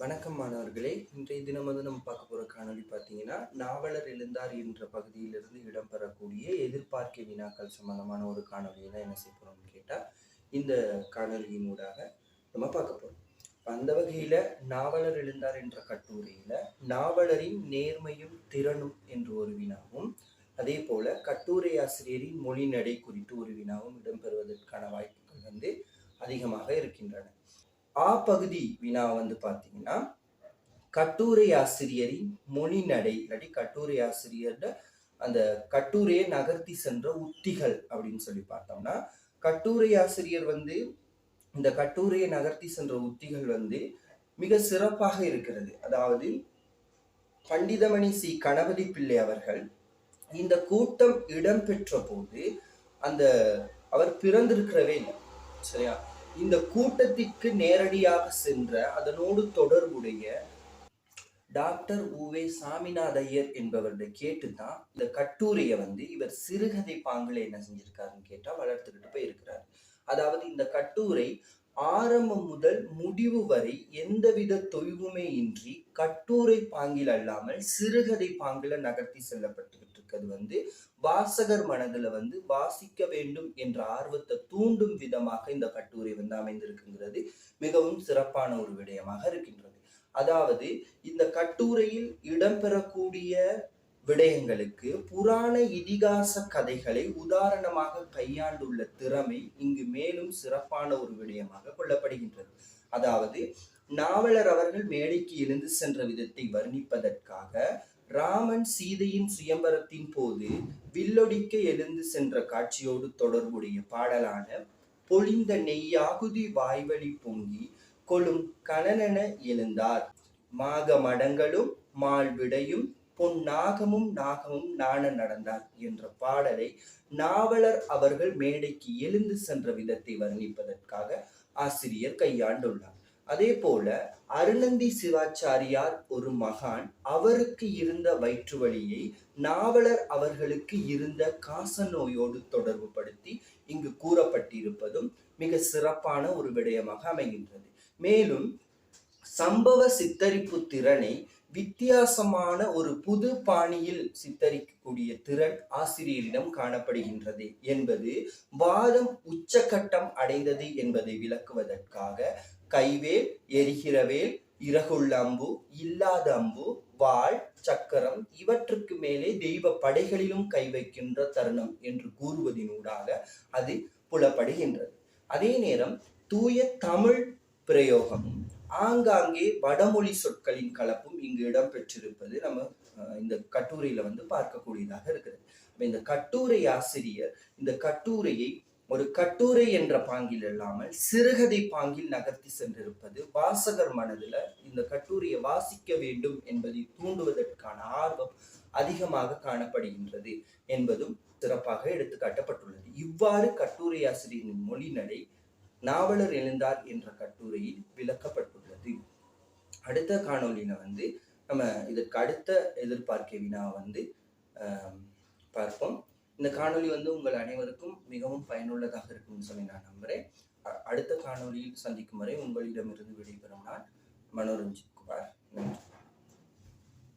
வணக்கம் மாணவர்களே. இன்றைய தினம் வந்து நம்ம பார்க்க போகிற காணொளி பார்த்தீங்கன்னா நாவலர் எழுந்தார் என்ற பகுதியிலிருந்து இடம்பெறக்கூடிய எதிர்பார்க்க வினாக்கள் சம்பந்தமான ஒரு காணொலியை தான் என்ன செய்ய போறோம்னு கேட்டால் இந்த காணொளியினூடாக நம்ம பார்க்க போகிறோம் அந்த வகையில் நாவலர் எழுந்தார் என்ற கட்டுரையில் நாவலரின் நேர்மையும் திறனும் என்ற ஒரு வினாவும் அதே போல கட்டுரை ஆசிரியரின் மொழி நடை குறித்து ஒரு வினாவும் இடம்பெறுவதற்கான வாய்ப்புகள் வந்து அதிகமாக இருக்கின்றன. ஆ பகுதி வினா வந்து பார்த்தீங்கன்னா கட்டுரை ஆசிரியரின் மொழி நடை இல்லாட்டி கட்டுரை ஆசிரியர்ட அந்த கட்டுரையை நகர்த்தி சென்ற உத்திகள் அப்படின்னு சொல்லி பார்த்தோம்னா கட்டுரை ஆசிரியர் வந்து இந்த கட்டுரையை நகர்த்தி சென்ற உத்திகள் வந்து மிக சிறப்பாக இருக்கிறது. அதாவது பண்டிதமணி சி. கணபதி பிள்ளை அவர்கள் இந்த கூட்டம் இடம்பெற்ற போது அந்த அவர் பிறந்திருக்கிறவே இல்லை சரியா? இந்த கூட்டத்திற்கு நேரடியாக சென்ற அதனோடு தொடர்புடைய டாக்டர் உவே சாமிநாத ஐயர் என்பவர்கிட்ட கேட்டுதான் இந்த கட்டுரையை வந்து இவர் சிறுகதை பாங்களை என்ன செஞ்சிருக்காருன்னு கேட்டா வளர்த்துக்கிட்டு போயிருக்கிறார். அதாவது இந்த கட்டுரை ஆரம்பம் முதல் முடிவு வரை எந்தவித தொய்வுமே இன்றி கட்டுரை பாங்கில் அல்லாமல் சிறுகதை பாங்கில நகர்த்தி செல்லப்பட்டிருக்கு. இருக்கிறது வந்து வாசகர் மனதில் வந்து வாசிக்க வேண்டும் என்ற ஆர்வத்தை தூண்டும் விதமாக இந்த கட்டுரை வந்து அமைந்திருக்குங்கிறது மிகவும் சிறப்பான ஒரு விடயமாக இருக்கின்றது. அதாவது இந்த கட்டுரையில் இடம்பெறக்கூடிய விடயங்களுக்கு புராண இதிகாச கதைகளை உதாரணமாக கையாண்டுள்ள திறமை இங்கு மேலும் சிறப்பான ஒரு விடயமாக கொள்ளப்படுகின்றது. அதாவது நாவலர் அவர்கள் மேடைக்கு எழுந்து சென்ற விதத்தை வர்ணிப்பதற்காக ராமன் சீதையின் சுயம்பரத்தின் போது வில்லொடிக்க எழுந்து சென்ற காட்சியோடு தொடர்புடைய பாடலான பொழிந்த நெய்யாகுதி வாய்வழி பொங்கி கொழும் கணனென எழுந்தார். மாக மடங்களும் மால்விடையும் பொன் நாகமும் நாகமும் நாண நடந்தார் என்ற பாடலை நாவலர் அவர்கள் மேடைக்கு எழுந்து சென்ற விதத்தை வர்ணிப்பதற்காக ஆசிரியர் கையாண்டுள்ளார். அதே போல அருணந்தி சிவாச்சாரியார் ஒரு மகான் அவருக்கு இருந்த வயிற்று வழியை நாவலர் அவர்களுக்கு இருந்த காச நோயோடு தொடர்பு படுத்தி இங்கு கூறப்பட்டிருப்பதும் மிக சிறப்பான ஒரு விடயமாக அமைகின்றது. மேலும் சம்பவ சித்தரிப்பு திறனை வித்தியாசமான ஒரு புது பாணியில் சித்தரிக்கக்கூடிய திறன் ஆசிரியரிடம் காணப்படுகின்றது என்பது வாதம் உச்சகட்டம் அடைந்தது என்பதை விளக்குவதற்காக கைவேல் எரிகிறவேல் இறகுள்ள அம்பு இல்லாத அம்பு வாள் சக்கரம் இவற்றுக்கு மேலே தெய்வ படைகளிலும் கை வைக்கின்ற தருணம் என்று கூறுவதினூடாக அது புலப்படுகின்றது. அதே நேரம் தூய தமிழ் பிரயோகமும் ஆங்காங்கே வடமொழி சொற்களின் கலப்பும் இங்கு இடம்பெற்றிருப்பது நம்ம இந்த கட்டுரையில வந்து பார்க்கக்கூடியதாக இருக்குது இந்த கட்டுரை ஆசிரியர் இந்த கட்டுரையை ஒரு கட்டுரை என்ற பாங்கில் இல்லாமல் சிறுகதை பாங்கில் நகர்த்தி சென்றிருப்பது வாசகர் மனதில் இந்த கட்டுரையை வாசிக்க வேண்டும் என்பதை தூண்டுவதற்கான ஆர்வம் அதிகமாக காணப்படுகின்றது என்பதும் சிறப்பாக எடுத்துக்காட்டப்பட்டுள்ளது. இவ்வாறு கட்டுரை ஆசிரியரின் மொழி நடை நாவலர் எழுந்தார் என்ற கட்டுரையில் விளக்கப்பட்டுள்ளது. அடுத்த காணொலியில வந்து நம்ம இதற்கு அடுத்த எதிர்பார்க்க வினா வந்து பார்ப்போம். இந்த காணொலி வந்து உங்கள் அனைவருக்கும் மிகவும் பயனுள்ளதாக இருக்கும்னு சொல்லி நான் நம்புகிறேன் அ- அடுத்த காணொளியில் சந்திக்கும் வரை உங்களிடமிருந்து விடைபெறும் நான் மனோரஞ்சித் குமார். நன்றி.